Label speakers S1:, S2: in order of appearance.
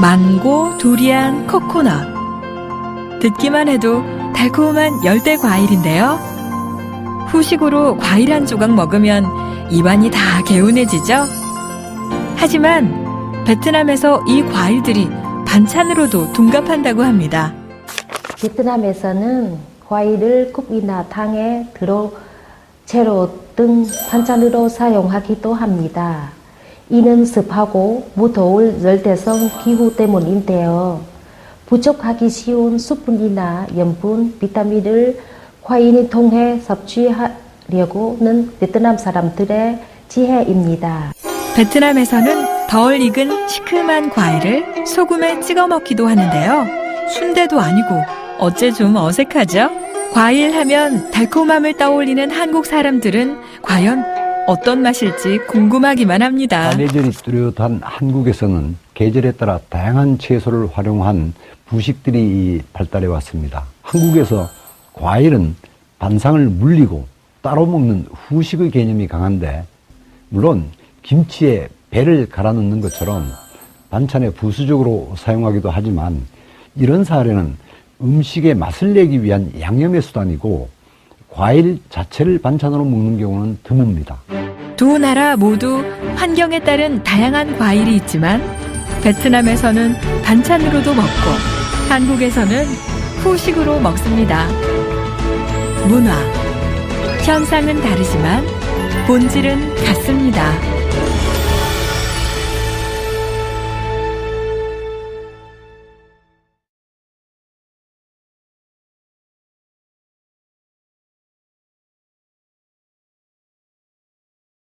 S1: 망고, 두리안, 코코넛. 듣기만 해도 달콤한 열대 과일인데요. 후식으로 과일 한 조각 먹으면 입안이 다 개운해지죠? 하지만 베트남에서 이 과일들이 반찬으로도 둔갑한다고 합니다.
S2: 베트남에서는 과일을 국이나 탕에 들어 채로 등 반찬으로 사용하기도 합니다. 이는 습하고 무더울 열대성 기후 때문인데요. 부족하기 쉬운 수분이나 염분, 비타민을 과일을 통해 섭취하려고는 베트남 사람들의 지혜입니다.
S1: 베트남에서는 덜 익은 시큼한 과일을 소금에 찍어 먹기도 하는데요. 순대도 아니고 어째 좀 어색하죠? 과일 하면 달콤함을 떠올리는 한국 사람들은 과연 어떤 맛일지 궁금하기만 합니다.
S3: 사계절이 뚜렷한 한국에서는 계절에 따라 다양한 채소를 활용한 부식들이 발달해 왔습니다. 한국에서 과일은 반상을 물리고 따로 먹는 후식의 개념이 강한데 물론 김치에 배를 갈아 넣는 것처럼 반찬에 부수적으로 사용하기도 하지만 이런 사례는 음식의 맛을 내기 위한 양념의 수단이고 과일 자체를 반찬으로 먹는 경우는 드뭅니다.
S1: 두 나라 모두 환경에 따른 다양한 과일이 있지만 베트남에서는 반찬으로도 먹고 한국에서는 후식으로 먹습니다. 문화, 현상은 다르지만 본질은 같습니다.